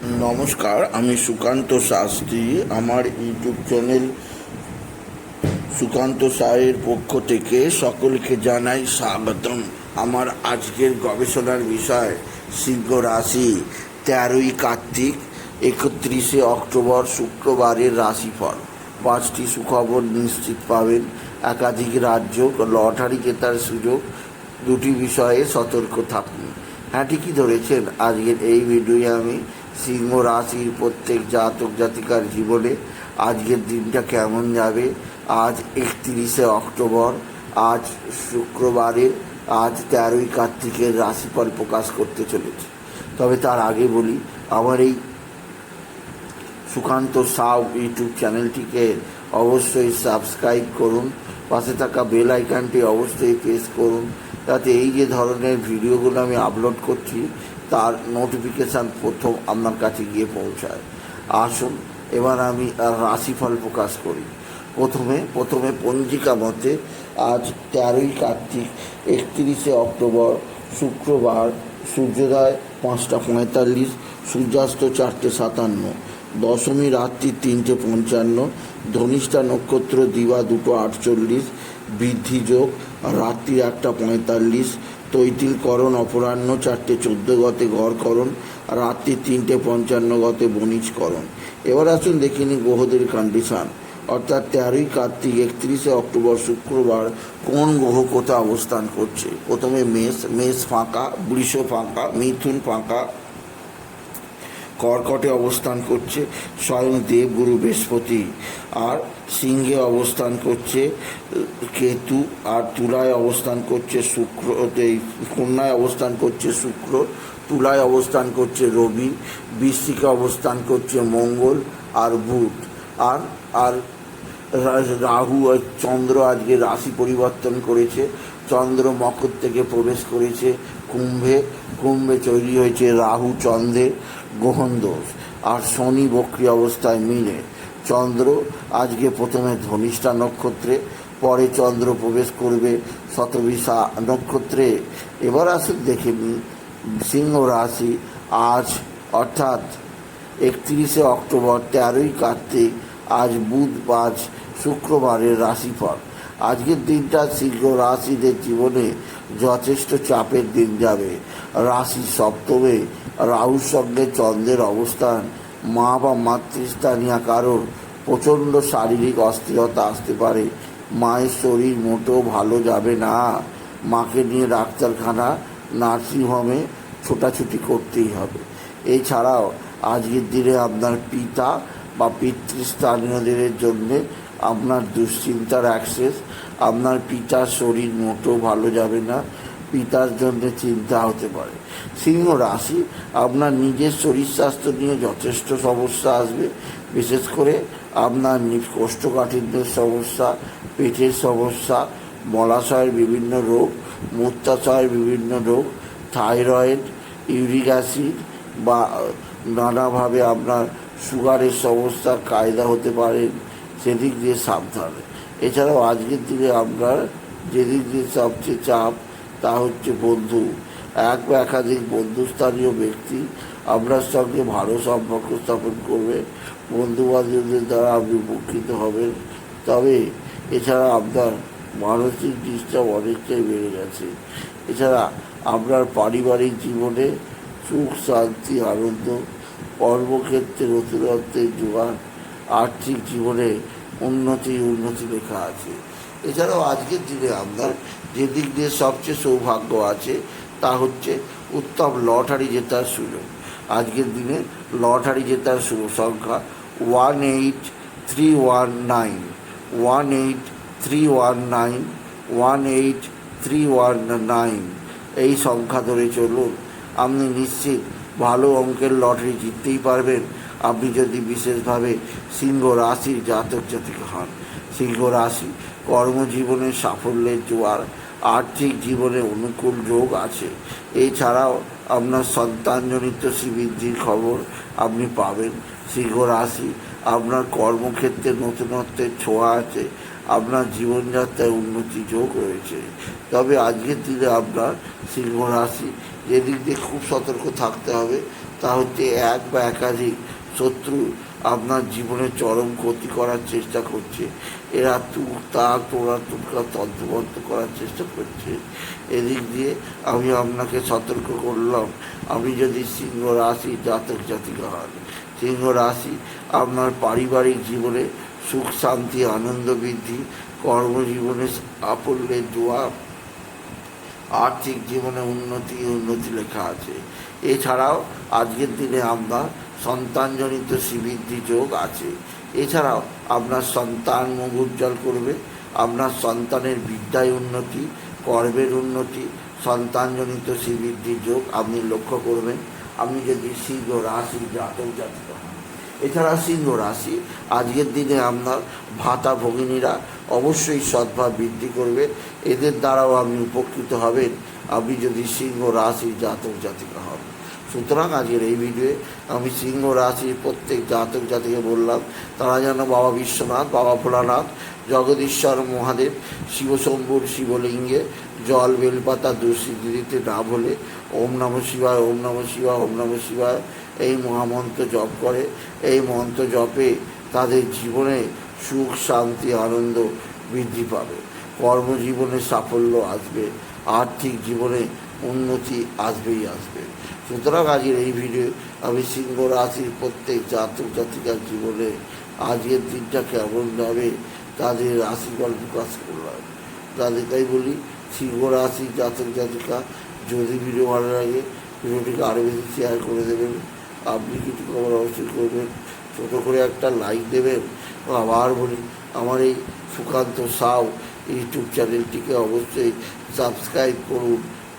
নমস্কার, আমি সুকান্ত শাস্ত্রী। আমার ইউটিউব চ্যানেল সুকান্ত সায়ের পক্ষ থেকে সকলকে জানাই স্বাগতম। আমার আজকের গবেষণার বিষয়, সিংহ রাশি, তেরোই কার্তিক, একত্রিশে অক্টোবর, শুক্রবারের রাশিফল। পাঁচটি সুখবর নিশ্চিত পাবেন। একাধিক রাজ্য, লটারি জেতার সুযোগ, দুটি বিষয়ে সতর্ক থাকুন। হ্যাঁ ঠিকই ধরেছেন। আজকের এই ভিডিওয়ে আমি সিংহ রাশির প্রত্যেক জাতক জাতিকার জীবনে আজকের দিনটা কেমন যাবে? আজ একত্রিশে অক্টোবর, আজ শুক্রবারে, আজ তেরোই কার্তিকের রাশিফল প্রকাশ করতে চলেছে। তবে তার আগে বলি, আমার এই সুকান্ত সাউ ইউটিউব চ্যানেলটিকে অবশ্যই সাবস্ক্রাইব করুন, পাশে থাকা বেল আইকনটি অবশ্যই প্রেস করুন, যাতে এই যে ধরনের ভিডিওগুলো আমি আপলোড করছি তার নোটিফিকেশান প্রথম আপনার কাছে গিয়ে পৌঁছায়। আসুন, এবার আমি রাশিফল প্রকাশ করি। প্রথমে প্রথমে পঞ্জিকা মতে আজ তেরোই কার্তিক, একত্রিশে অক্টোবর, শুক্রবার, সূর্যোদয় পাঁচটা পঁয়তাল্লিশ, সূর্যাস্ত চারটে সাতান্ন, দশমী রাত্রি তিনটে পঞ্চান্ন, ধনিষ্ঠা নক্ষত্র দিবা দুটো আটচল্লিশ, বৃদ্ধি যোগ রাত্রি একটা পঁয়তাল্লিশ তৈতিলকরণ অপরাহ্ন চারটে চোদ্দ গতে গড়করণ রাত্রি তিনটে পঞ্চান্ন গতে বণিজকরণ এবার আসুন দেখে গ্রহদের কন্ডিশান। অর্থাৎ তেরোই কার্তিক একত্রিশে অক্টোবর শুক্রবার কোন গ্রহ কোথায় অবস্থান করছে? প্রথমে মেষ মেষ ফাঁকা, বৃষ ফাঁকা, মিথুন ফাঁকা কর্কটে অবস্থান করছে, স্বয়ং দেবগুরু বৃহস্পতি। আর সিংহে অবস্থান করছে, কেতু। আর তুলায় অবস্থান করছে শুক্র কন্যায় অবস্থান করছে শুক্র। তুলায় অবস্থান করছে রবি। বৃশ্চিকে অবস্থান করছে মঙ্গল আর বুধ। আর আর রাহু আর চন্দ্র আজকে রাশি পরিবর্তন করেছে। চন্দ্র মকর থেকে প্রবেশ করেছে কুম্ভে। কুম্ভে তৈরি হয়েছে রাহু চন্দ্রের। গ্রহণ দোষ আর শনি বক্রি অবস্থায় মিলে। চন্দ্র আজকে প্রথমে ধনিষ্ঠা নক্ষত্রে, পরে চন্দ্র প্রবেশ করবে শতবিশা নক্ষত্রে। এবার আসুন দেখে নিই, সিংহ রাশি আজ অর্থাৎ একত্রিশে অক্টোবর, তেরোই কার্তিক, আজ বুধ, পাঁচ শুক্রবারের রাশিফল। আজকের দিনটা সিংহ রাশিদের জীবনে যথেষ্ট চাপের দিন যাবে। রাশি সপ্তমে রাহুর সঙ্গে চন্দ্রের অবস্থান, মা বা মাতৃস্থানীয় কারোর প্রচণ্ড শারীরিক অস্থিরতা আসতে পারে। মায়ের শরীর মোটেও ভালো যাবে না। মাকে নিয়ে ডাক্তারখানা, নার্সিংহোমে ছোটাছুটি করতেই হবে। এছাড়াও আজকের দিনে আপনার পিতা বা পিতৃস্থানীয়দের জন্যে আপনার দুশ্চিন্তার অ্যাক্সেস আপনার পিতার শরীর মোটেও ভালো যাবে না। পিতার জন্য চিন্তা হতে পারে। সিংহ রাশি, আপনার নিজের শরীর স্বাস্থ্য নিয়ে যথেষ্ট সমস্যা আসবে। বিশেষ করে আপনার কোষ্ঠকাঠিন্যের সমস্যা, পেটের সমস্যা, মলাশয়ের বিভিন্ন রোগ, মূত্রাশয়ের বিভিন্ন রোগ, থাইরয়েড, ইউরিক অ্যাসিড বা নানাভাবে আপনার সুগারের সমস্যা, কায়দা হতে পারে সেদিক দিয়ে সাবধানে। এছাড়াও আজকের দিনে আপনার যেদিক দিয়ে সবচেয়ে চাপ তা হচ্ছে বন্ধু। এক বা একাধিক বন্ধুস্থানীয় ব্যক্তি আপনার সঙ্গে ভালো সম্পর্ক স্থাপন করবে। বন্ধু বান্ধবদের দ্বারা আপনি উপকৃত হবেন। তবে এছাড়া আপনার মানসিক ডিস্টার্ব অনেকটাই বেড়ে গেছে। এছাড়া আপনার পারিবারিক জীবনে সুখ, শান্তি, আনন্দ, কর্মক্ষেত্রে নতুনত্বের জোগান আর্থিক জীবনে উন্নতি উন্নতি লেখা আছে। এছাড়াও আজকের দিনে আপনার যে দিক দিয়ে সবচেয়ে সৌভাগ্য আছে, তা হচ্ছে উত্তম লটারি জেতার সুযোগ। আজকের দিনে লটারি জেতার শুভ সংখ্যা one eight three one nine, one eight three one nine, one eight three one nine. এই সংখ্যা ধরে চলুন, আপনি নিশ্চিত ভালো অঙ্কের লটারি জিততেই পারবেন। আপনি যদি বিশেষভাবে সিংহ রাশির জাতক জাতিকা হন, সিংহ রাশি কর্মজীবনে সাফল্যের জোয়ার, আর্থিক জীবনে অনুকূল যোগ আছে। এছাড়াও আপনার সন্তানজনিত শ্রীবৃদ্ধির খবর আপনি পাবেন। সিংহ রাশি আপনার কর্মক্ষেত্রে নতুনত্বের ছোঁয়া আছে, আপনার জীবনযাত্রায় উন্নতি যোগ রয়েছে। তবে আজকের দিনে আপনার সিংহ রাশি যেদিক দিয়ে খুব সতর্ক থাকতে হবে, তা হচ্ছে এক বা একাধিক শত্রু আপনার জীবনে চরম ক্ষতি করার চেষ্টা করছে। এরা তুক, তাক তোরা তুকা তন্ত্রবদ্ধ করার চেষ্টা করছে। এদিক দিয়ে আমি আপনাকে সতর্ক করলাম। আপনি যদি সিংহ রাশি জাতক জাতিকা হন, সিংহ রাশি আপনার পারিবারিক জীবনে সুখ, শান্তি, আনন্দ বৃদ্ধি, কর্মজীবনে সাফল্যের জোয়ার আর্থিক জীবনে উন্নতি উন্নতি লেখা আছে। এছাড়াও আজকের দিনে আমরা সন্তানজনিত শ্রীবৃদ্ধি যোগ আছে। এছাড়াও আপনার সন্তান মুখ উজ্জ্বল করবে, আপনার সন্তানের বিদ্যায় উন্নতি, কর্মের উন্নতি, সন্তানজনিত শ্রীবৃদ্ধি যোগ আপনি লক্ষ্য করবেন। আপনি যদি সিংহ রাশি জাতক জাতিক হন, এছাড়া সিংহ রাশি আজকের দিনে আপনার ভাতা ভগিনীরা অবশ্যই সদ্ভাব বৃদ্ধি করবে। এদের দ্বারাও আপনি উপকৃত হবেন। আপনি যদি সিংহ রাশি জাতক জাতিকা হন সুতরাং আজকের এই ভিডিওয়ে আমি সিংহ রাশির প্রত্যেক জাতক জাতিকে বললাম, তারা যেন বাবা বিশ্বনাথ, বাবা ভোলানাথ, জগদীশ্বর মহাদেব, শিবশম্ভুর শিবলিঙ্গে, জল, বেলপাতা দুঃসিদ্ধি দিতে না বলে ওম নম শিবায়, ওম নম শিবায়, ওম নম শিবায় এই মহামন্ত্র জপ করে, এই মন্ত্র জপে তাদের জীবনে সুখ, শান্তি, আনন্দ বৃদ্ধি পাবে। কর্মজীবনে সাফল্য আসবে, আর্থিক জীবনে উন্নতি আসবেই আসবে। সুতরাং আজকের এই ভিডিও আমি সিংহ রাশির প্রত্যেক জাতক জাতিকার জীবনে আজকের দিনটা কেমন যাবে, তাদের রাশিফল প্রকাশ করলাম। তাদের তাই বলি, সিংহ রাশি জাতক জাতিকা, যদি ভিডিও ভালো লাগে, ভিডিওটিকে আরও বেশি শেয়ার করে দেবেন। আপনি কিছু খবর অবশ্যই করবেন। ছোটো করে একটা লাইক দেবেন। আবার বলি, আমার এই সুকান্ত সাউ ইউটিউব চ্যানেলটিকে অবশ্যই সাবস্ক্রাইব করুন।